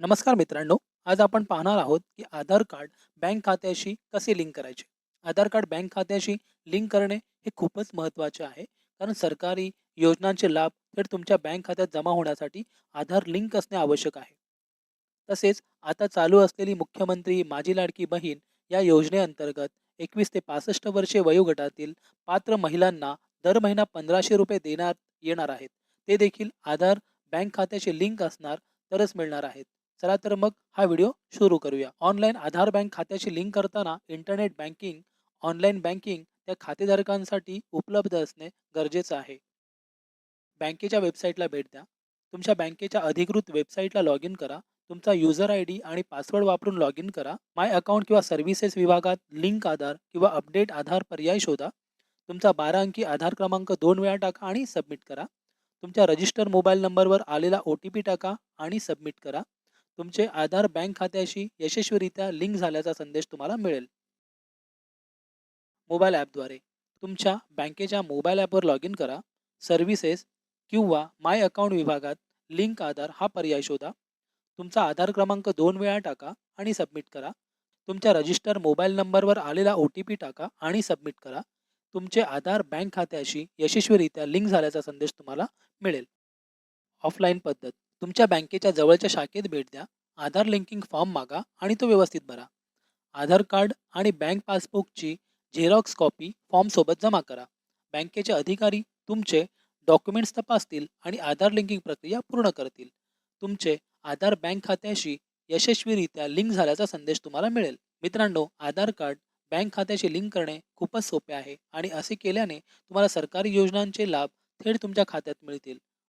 नमस्कार मित्रांनो आज आपण पाहणार आहोत की आधार कार्ड बँक खात्याशी कसे लिंक करायचे? आधार कार्ड बँक खात्याशी लिंक करणे हे खूपच महत्त्वाचे आहे. कारण सरकारी योजनांचे लाभ थेट तुमच्या बँक खात्यात जमा होण्यासाठी आधार लिंक असणे आवश्यक आहे. तसेच आता चालू असलेली मुख्यमंत्री माझी लाडकी बहीण या योजनेअंतर्गत एकवीस ते पासष्ट वर्षे वयोगटातील पात्र महिलांना दर महिना पंधराशे रुपये देण्यात येणार आहेत. ते देखील आधार बँक खात्याशी लिंक असणार तरच मिळणार आहेत. चला तर मग हा व्हिडिओ सुरू करूया. ऑनलाईन आधार बँक खात्याशी लिंक करताना इंटरनेट बँकिंग ऑनलाईन बँकिंग त्या खातेधारकांसाठी उपलब्ध असणे गरजेचं आहे. बँकेच्या वेबसाईटला भेट द्या. तुमच्या बँकेच्या अधिकृत वेबसाईटला लॉग इन करा. तुमचा युजर आय डी आणि पासवर्ड वापरून लॉग इन करा. माय अकाउंट किंवा सर्व्हिसेस विभागात लिंक आधार किंवा अपडेट आधार पर्याय शोधा. तुमचा बारा अंकी आधार क्रमांक दोन वेळा टाका आणि सबमिट करा. तुमच्या रजिस्टर मोबाईल नंबरवर आलेला ओ टी पी टाका आणि सबमिट करा. तुमचे आधार बँक खात्याशी यशस्वीरित्या लिंक झाल्याचा संदेश तुम्हाला मिळेल. मोबाईल ॲपद्वारे तुमच्या बँकेच्या मोबाईल ॲपवर लॉग इन करा. सर्व्हिसेस किंवा माय अकाउंट विभागात लिंक आधार हा पर्याय शोधा. तुमचा आधार क्रमांक दोन वेळा टाका आणि सबमिट करा. तुमच्या रजिस्टर मोबाईल नंबरवर आलेला ओ टी पी टाका आणि सबमिट करा. तुमचे आधार बँक खात्याशी यशस्वीरित्या लिंक झाल्याचा संदेश तुम्हाला मिळेल. ऑफलाईन पद्धत. तुमच्या बँकेच्या जवळच्या शाखेत भेट द्या. आधार लिंकिंग फॉर्म मागा आणि तो व्यवस्थित भरा. आधार कार्ड आणि बँक पासबुकची झेरॉक्स कॉपी फॉर्मसोबत जमा करा. बँकेचे अधिकारी तुमचे डॉक्युमेंट्स तपासतील आणि आधार लिंकिंग प्रक्रिया पूर्ण करतील. तुमचे आधार बँक खात्याशी यशस्वीरित्या लिंक झाल्याचा संदेश तुम्हाला मिळेल. मित्रांनो आधार कार्ड बँक खात्याशी लिंक करणे खूपच सोपे आहे आणि असे केल्याने तुम्हाला सरकारी योजनांचे लाभ थेट तुमच्या खात्यात मिळतील.